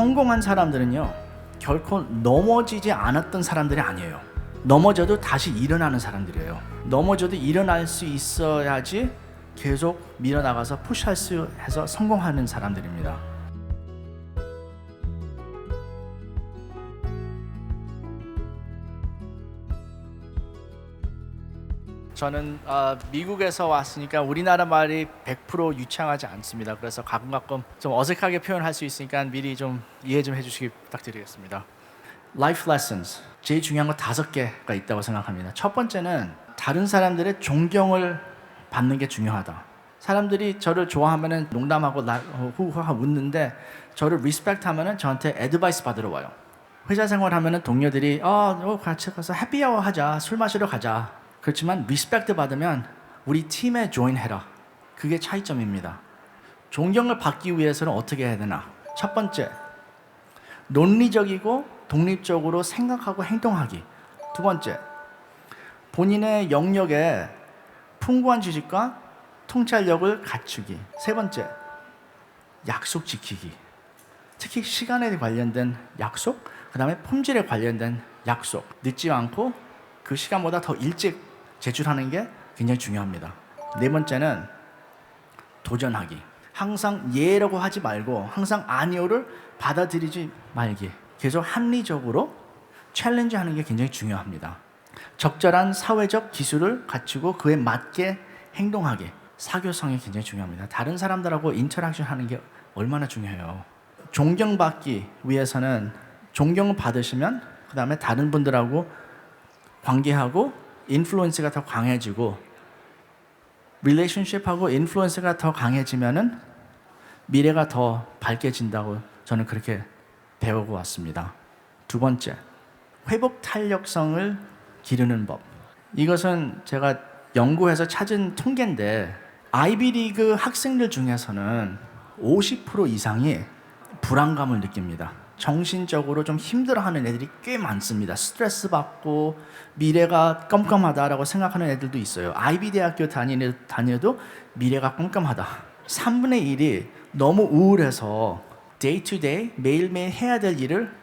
성공한 사람들은요 결코 넘어지지 않았던 사람들이 아니에요. 넘어져도 다시 일어나는 사람들이에요. 넘어져도 일어날 수 있어야지 계속 밀어나가서 푸시할 수 해서 성공하는 사람들입니다. 저는 어, 미국에서 왔으니까 우리나라 말이 100% 유창하지 않습니다. 그래서 가끔 가끔 좀 어색하게 표현할 수 있으니까 미리 좀 이해 좀 해주시기 부탁드리겠습니다. Life lessons 제일 중요한 거 다섯 개가 있다고 생각합니다. 첫 번째는 다른 사람들의 존경을 받는 게 중요하다. 사람들이 저를 좋아하면은 농담하고 나 어, 후후하 웃는데 저를 리스펙트 하면은 저한테 애드바이스 받으러 와요. 회사 생활하면은 동료들이 어, 어 같이 가서 해피아워 하자 술 마시러 가자 그렇지만 리스펙트 받으면 우리 팀에 조인해라. 그게 차이점입니다. 존경을 받기 위해서는 어떻게 해야 되나? 첫 번째 논리적이고 독립적으로 생각하고 행동하기. 두 번째 본인의 영역에 풍부한 지식과 통찰력을 갖추기. 세 번째 약속 지키기. 특히 시간에 관련된 약속, 그 다음에 품질에 관련된 약속, 늦지 않고 그 시간보다 더 일찍 제출하는 게 굉장히 중요합니다. 네 번째는 도전하기. 항상 예라고 하지 말고 항상 아니오를 받아들이지 말기. 계속 합리적으로 챌린지 하는 게 굉장히 중요합니다. 적절한 사회적 기술을 갖추고 그에 맞게 행동하기. 사교성이 굉장히 중요합니다. 다른 사람들하고 인터랙션 하는 게 얼마나 중요해요. 존경받기 위해서는 존경을 받으시면 그 다음에 다른 분들하고 관계하고 인플루언스가 더 강해지고 릴레이션십하고 인플루언스가 더 강해지면은 미래가 더 밝게진다고 저는 그렇게 배우고 왔습니다. 두 번째, 회복 탄력성을 기르는 법. 이것은 제가 연구해서 찾은 통계인데 아이비리그 학생들 중에서는 50% 이상이 불안감을 느낍니다. 정신적으로 좀 힘들어하는 애들이 꽤 많습니다. 스트레스 받고 미래가 깜깜하다라고 생각하는 애들도 있어요. 아이비 대학교 다녀도 미래가 깜깜하다. 3분의 1이 너무 우울해서 데이 투 데이 매일매일 해야 될 일을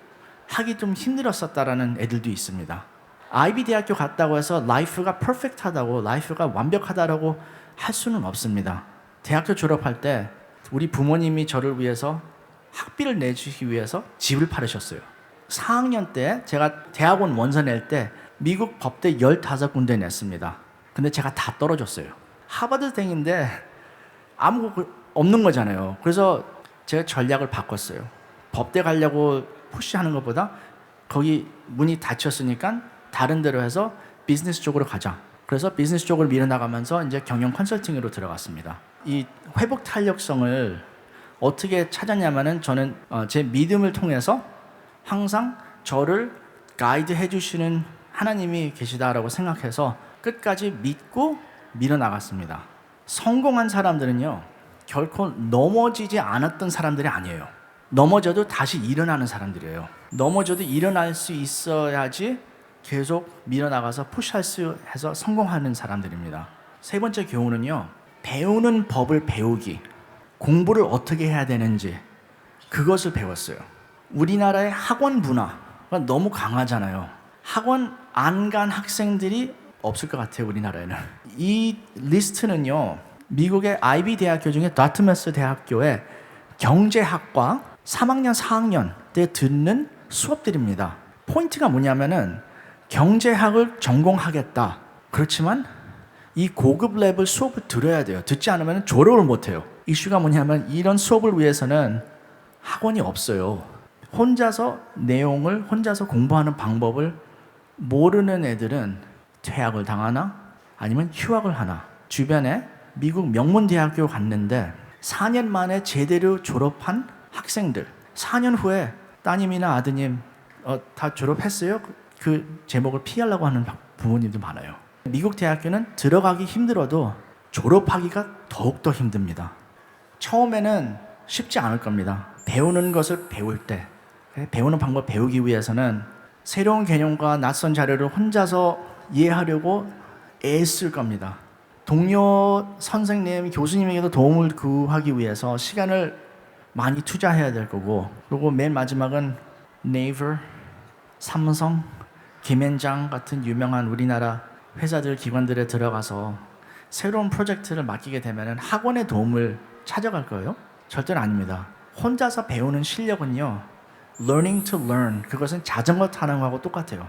하기 좀 힘들었었다라는 애들도 있습니다. 아이비 대학교 갔다고 해서 라이프가 퍼펙트하다고 라이프가 완벽하다라고 할 수는 없습니다. 대학교 졸업할 때 우리 부모님이 저를 위해서 학비를 내주시기 위해서 집을 팔으셨어요. 4학년 때 제가 대학원 원서 낼 때 미국 법대 15군데 냈습니다. 근데 제가 다 떨어졌어요. 하버드생인데 아무 거 없는 거잖아요. 그래서 제가 전략을 바꿨어요. 법대 가려고 푸시하는 것보다 거기 문이 닫혔으니까 다른 데로 해서 비즈니스 쪽으로 가자. 그래서 비즈니스 쪽으로 밀어나가면서 이제 경영 컨설팅으로 들어갔습니다. 이 회복 탄력성을 어떻게 찾았냐면은 저는 어, 제 믿음을 통해서 항상 저를 가이드 해주시는 하나님이 계시다라고 생각해서 끝까지 믿고 밀어나갔습니다. 성공한 사람들은요 결코 넘어지지 않았던 사람들이 아니에요. 넘어져도 다시 일어나는 사람들이에요. 넘어져도 일어날 수 있어야지 계속 밀어나가서 푸시할 수 해서 성공하는 사람들입니다. 세 번째 교훈은요 배우는 법을 배우기. 공부를 어떻게 해야 되는지 그것을 배웠어요. 우리나라의 학원 문화가 너무 강하잖아요. 학원 안 간 학생들이 없을 것 같아요, 우리나라에는. 이 리스트는요, 미국의 아이비 대학교 중에 다트머스 대학교의 경제학과 3학년, 4학년 때 듣는 수업들입니다. 포인트가 뭐냐면은 경제학을 전공하겠다. 그렇지만 이 고급 레벨 수업을 들어야 돼요. 듣지 않으면 졸업을 못 해요. 이슈가 뭐냐면 이런 수업을 위해서는 학원이 없어요. 혼자서 내용을 혼자서 공부하는 방법을 모르는 애들은 퇴학을 당하나 아니면 휴학을 하나. 주변에 미국 명문 대학교 갔는데 4년 만에 제대로 졸업한 학생들 4년 후에 따님이나 아드님 어, 다 졸업했어요? 그, 그 제목을 피하려고 하는 부모님도 많아요. 미국 대학교는 들어가기 힘들어도 졸업하기가 더욱더 힘듭니다. 처음에는 쉽지 않을 겁니다. 배우는 것을 배울 때, 배우는 방법 배우기 위해서는 새로운 개념과 낯선 자료를 혼자서 이해하려고 애쓸 겁니다. 동료 선생님, 교수님에게도 도움을 구하기 위해서 시간을 많이 투자해야 될 거고 그리고 맨 마지막은 네이버, 삼성, 김앤장 같은 유명한 우리나라 회사들 기관들에 들어가서 새로운 프로젝트를 맡기게 되면 학원의 도움을 찾아갈 거예요? 절대로 아닙니다. 혼자서 배우는 실력은요. learning to learn 그것은 자전거 타는 거하고 똑같아요.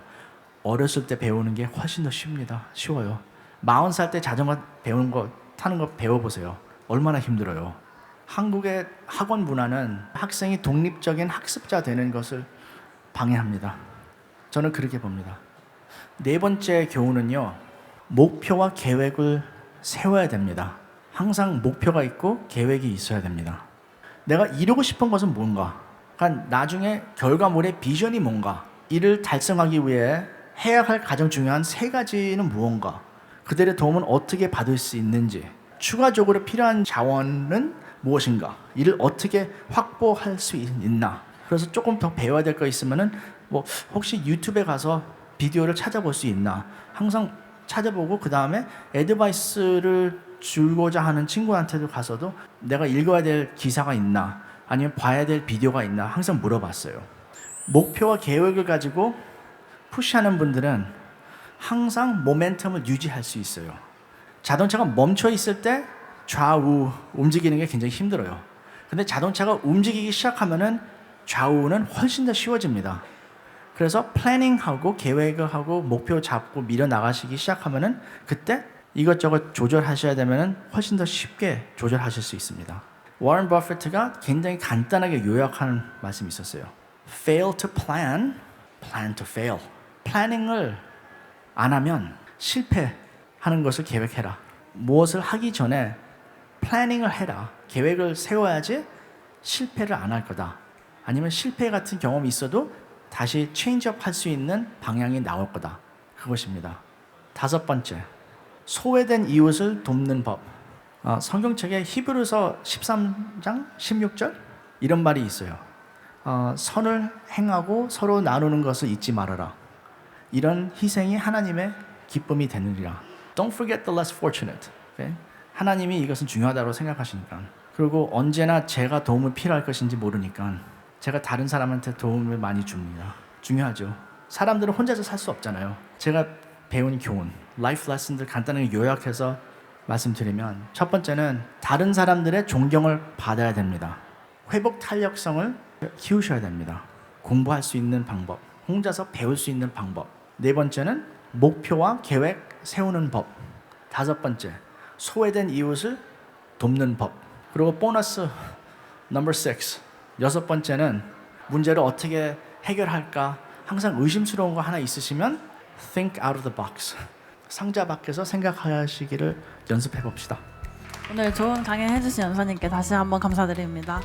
어렸을 때 배우는 게 훨씬 더 쉽니다. 쉬워요. 40살 때 자전거 배우는 거 타는 거 배워보세요. 얼마나 힘들어요. 한국의 학원 문화는 학생이 독립적인 학습자 되는 것을 방해합니다. 저는 그렇게 봅니다. 네 번째 교훈은요. 목표와 계획을 세워야 됩니다. 항상 목표가 있고 계획이 있어야 됩니다. 내가 이루고 싶은 것은 뭔가? 그러니까 나중에 결과물의 비전이 뭔가? 이를 달성하기 위해 해야 할 가장 중요한 세 가지는 무언가? 그들의 도움은 어떻게 받을 수 있는지? 추가적으로 필요한 자원은 무엇인가? 이를 어떻게 확보할 수 있- 있나? 그래서 조금 더 배워야 될 거 있으면은 뭐 혹시 유튜브에 가서 비디오를 찾아볼 수 있나? 항상 찾아보고 그 다음에 애드바이스를 주고자 하는 친구한테도 가서도 내가 읽어야 될 기사가 있나? 아니면 봐야 될 비디오가 있나? 항상 물어봤어요. 목표와 계획을 가지고 푸시하는 분들은 항상 모멘텀을 유지할 수 있어요. 자동차가 멈춰 있을 때 좌우 움직이는 게 굉장히 힘들어요. 근데 자동차가 움직이기 시작하면은 좌우는 훨씬 더 쉬워집니다. 그래서 플래닝하고 계획을 하고 목표 잡고 밀어 나가시기 시작하면은 그때 이것저것 조절하셔야 되면은 훨씬 더 쉽게 조절하실 수 있습니다. 워런 버피트가 굉장히 간단하게 요약하는 말씀이 있었어요. Fail to plan, plan to fail. 플래닝을 안 하면 실패하는 것을 계획해라. 무엇을 하기 전에 플래닝을 해라. 계획을 세워야지 실패를 안 할 거다. 아니면 실패 같은 경험이 있어도 다시 체인지업 할 수 있는 방향이 나올 거다. 그것입니다. 다섯 번째, 소외된 이웃을 돕는 법. 아, 성경책에 히브리서 13장 16절 이런 말이 있어요. 어, 선을 행하고 서로 나누는 것을 잊지 말아라. 이런 희생이 하나님의 기쁨이 되느니라. Don't forget the less fortunate. 오케이? 하나님이 이것은 중요하다고 생각하시니까. 그리고 언제나 제가 도움을 필요할 것인지 모르니까 제가 다른 사람한테 도움을 많이 줍니다. 중요하죠. 사람들은 혼자서 살 수 없잖아요. 제가 배운 교훈, 라이프 레슨들 간단하게 요약해서 말씀드리면 첫 번째는 다른 사람들의 존경을 받아야 됩니다. 회복 탄력성을 키우셔야 됩니다. 공부할 수 있는 방법, 혼자서 배울 수 있는 방법. 네 번째는 목표와 계획 세우는 법. 다섯 번째, 소외된 이웃을 돕는 법. 그리고 보너스 넘버 6. 여섯 번째는 문제를 어떻게 해결할까? 항상 의심스러운 거 하나 있으시면 think out of the box. 상자 밖에서 생각하시기를 연습해 봅시다. 오늘 좋은 강연 해주신 연사님께 다시 한번 감사드립니다.